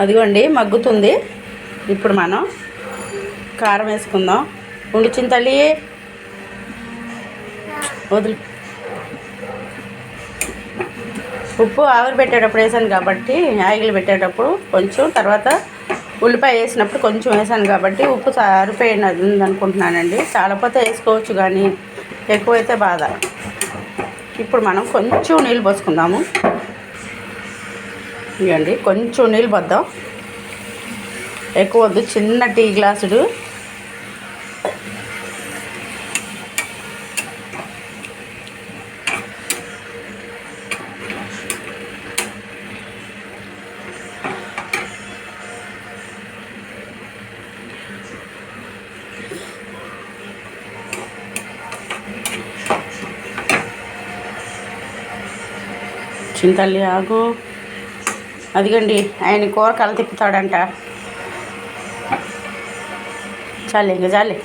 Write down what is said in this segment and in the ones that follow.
అదిగోండి మగ్గుతుంది. ఇప్పుడు మనం కారం వేసుకుందాం. ఉండు చింతల్లి. వదిలి. ఉప్పు ఆవిరి పెట్టేటప్పుడు వేసాను కాబట్టి ఆయిల్ పెట్టేటప్పుడు కొంచెం తర్వాత ఉల్లిపాయ వేసినప్పుడు కొంచెం వేసాను కాబట్టి ఉప్పు సరిపోయినది అనుకుంటున్నానండి చాలపోతే వేసుకోవచ్చు కానీ ఎక్కువైతే బాధ. ఇప్పుడు మనం కొంచెం నీళ్ళు పోసుకుందాము. ఇవ్వండి కొంచెం నీళ్ళు పద్దాం. ఎక్కువ వద్దు చిన్న టీ గ్లాసుడు. చింతల్లి ఆగు అదిగండి ఆయన కూర కల తిప్పుతాడంట. చాలే ఇంక చాలే.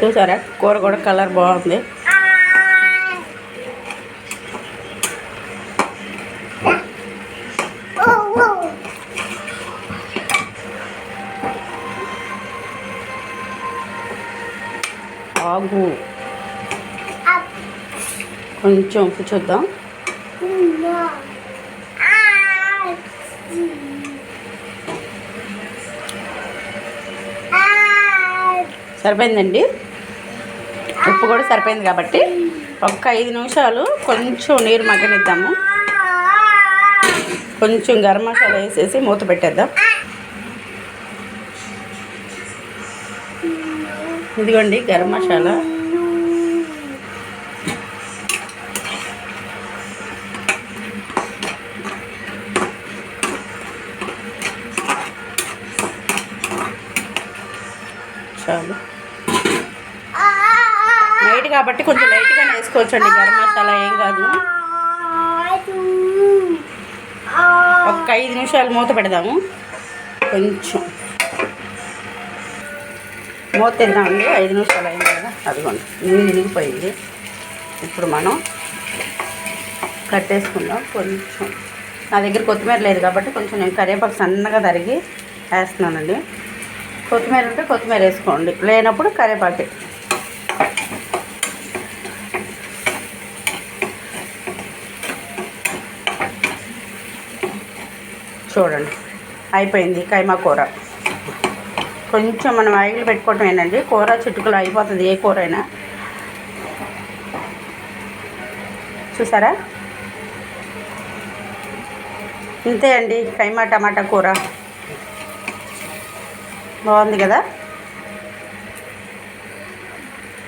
చూసారా? కూర కూడా కలర్ బాగుంది. ఆగు. కొంచెం ఉప్పు చూద్దాం. సరిపోయిందండి? ఉప్పు కూడా సరిపోయింది కాబట్టి ఒక్క ఐదు నిమిషాలు కొంచెం నీరు మగ్గనిద్దాము. కొంచెం గరం మసాలా వేసేసి మూత పెట్టేద్దాం. ఇదిగోండి గరం మసాలా. చాలు. నైట్ కాబట్టి కొంచెం లైట్గా వేసుకోవచ్చండి. గరం మసాలా ఏం కాదు. ఒక్క ఐదు నిమిషాలు మూత పెడదాము. కొంచెం. మూత తిందామండి ఐదు నిమిషాలు అయింది కదా. అదిగోండి. నీళ్ళు నిలిగిపోయింది ఇప్పుడు మనం కట్టేసుకుందాం. కొంచెం. నా దగ్గర కొత్తిమీర లేదు కాబట్టి కొంచెం నేను కరివేపాకు సన్నగా తరిగి వేస్తున్నానండి. కొత్తిమీర ఉంటే కొత్తిమీర వేసుకోండి. లేనప్పుడు కరివేపాకు. చూడండి. అయిపోయింది కైమా కూర. కొంచెం మనం ఆయిల్ పెట్టుకోవటం ఏంటండి కూర చిటుకులు అయిపోతుంది ఏ కూర అయినా. చూసారా? ఇంతే అండి కైమా టమాటా కూర. బాగుంది కదా?